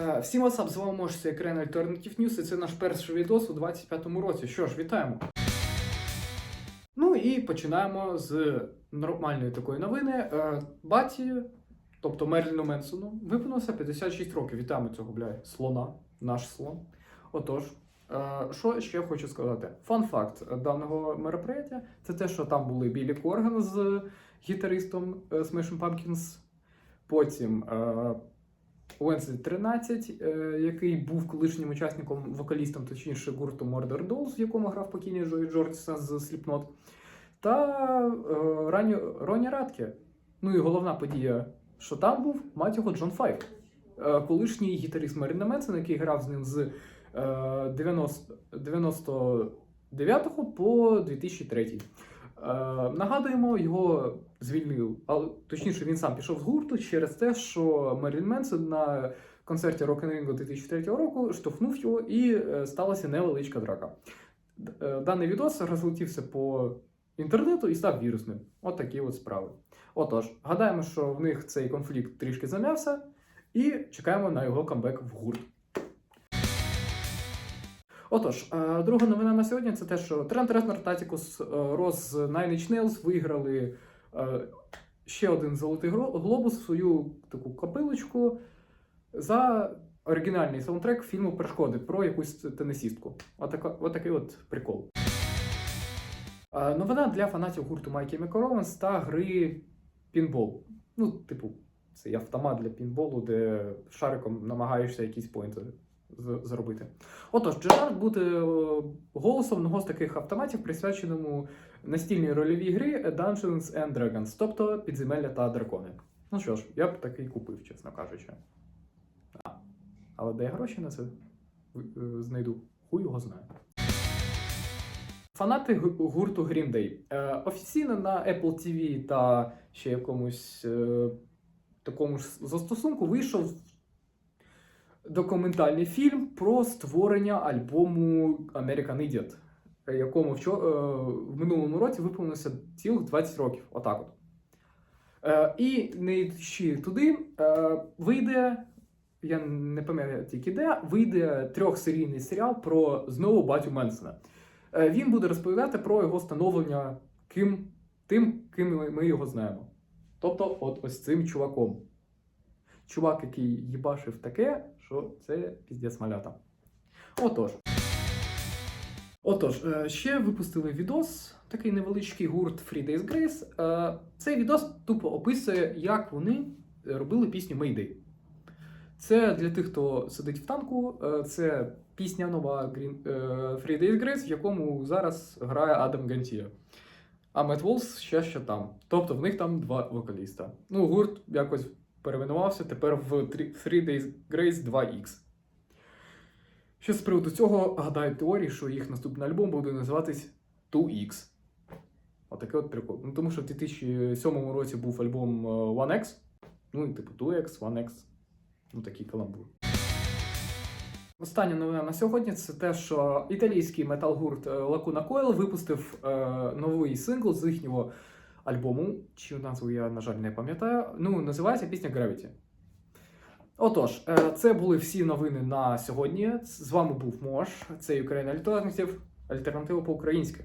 Всім WhatsApp, з вами Мош, Ekrane Alternative News, і це наш перший відос у 25-му році. Що ж, вітаємо! Ну і починаємо з нормальної такої новини. Е, Баті, тобто Мерліну Менсону, виповнилося 56 років. Вітаємо цього, бля, слона, наш слон. Отож, е, що ще хочу сказати? Фан факт даного мероприятия це те, що там були Білі Корган з гітаристом е, Smashing Pumpkins, потім е, Уенслі 13, е, який був колишнім учасником, вокалістом, точніше, гурту Murder Dolls, в якому грав покійний Джої Джордіса з Slipknot, та е, ранні, Роні Радке. Ну і головна подія, що там був, мать його Джон Файв, е, колишній гітарист Маріна Менсена, який грав з ним з е, 90, 99 по 2003. Е, нагадуємо, його звільнив, але точніше він сам пішов з гурту через те, що Мерлін Менсон на концерті Rock in Ring 2003 року штовхнув його і е, сталася невеличка драка. Е, Даний відос розлетівся по інтернету і став вірусним. От такі от справи. Отож, гадаємо, що в них цей конфлікт трішки зам'явся, і чекаємо на його камбек в гурт. Отож, е, друга новина на сьогодні це те, що Трент Резнер, Татікус, Рос Nine Inch Nails виграли е, ще один золотий глобус, свою таку копилочку за оригінальний саундтрек фільму Перешкоди про якусь тенісістку. Отака, отакий от прикол. Е, Новина для фанатів гурту My Chemical та гри Пінбол. Ну, типу, це автомат для пінболу, де шариком намагаєшся якісь поінти з- зробити. Отож, Джерард буде е, голосом одного з таких автоматів, присвяченому настільній рольовій грі Dungeons and Dragons, тобто підземелля та дракони. Ну що ж, я б такий купив, чесно кажучи. А, але де я гроші на це е, знайду? Хуй його знає. Фанати гурту Green Day. Е, офіційно на Apple TV та ще якомусь такому ж застосунку вийшов документальний фільм про створення альбому American Idiot, е, якому вчо- е, в минулому році виповнилося цілих 20 років. Отак от. Е, і не йдучи туди, е, вийде, я не пам'ятаю тільки де, вийде трьохсерійний серіал про знову батю Менсона. Е, він буде розповідати про його становлення ким, тим, ким ми його знаємо. Тобто, от ось цим чуваком. Чувак, який їбашив таке, що це піздець малята. Отож. Отож, е, ще випустили відос, такий невеличкий гурт Free Days Grace. Е, Цей відос тупо описує, як вони робили пісню Mayday. Це для тих, хто сидить в танку. е, Це пісня нова Free Days Grace, в якому зараз грає Адам Гантія. А Мет Волс ще ще там. Тобто в них там два вокаліста. Ну, гурт якось перейменувався тепер в Three Three Days Grace 2X. Ще з приводу цього гадаю теорії, що їх наступний альбом буде називатись 2X. Отакий от прикол. Ну, тому що в 2007 році був альбом е, 1X. Ну і типу 2X, 1X. Ну такий каламбур. Остання новина на сьогодні це те, що італійський метал-гурт е, Lacuna Coil випустив е, новий сингл з їхнього альбому, чию назву я, на жаль, не пам'ятаю. Ну, називається пісня Gravity. Отож, е, це були всі новини на сьогодні. З вами був Мош, це Україна Альтернатив, альтернатива по-українськи.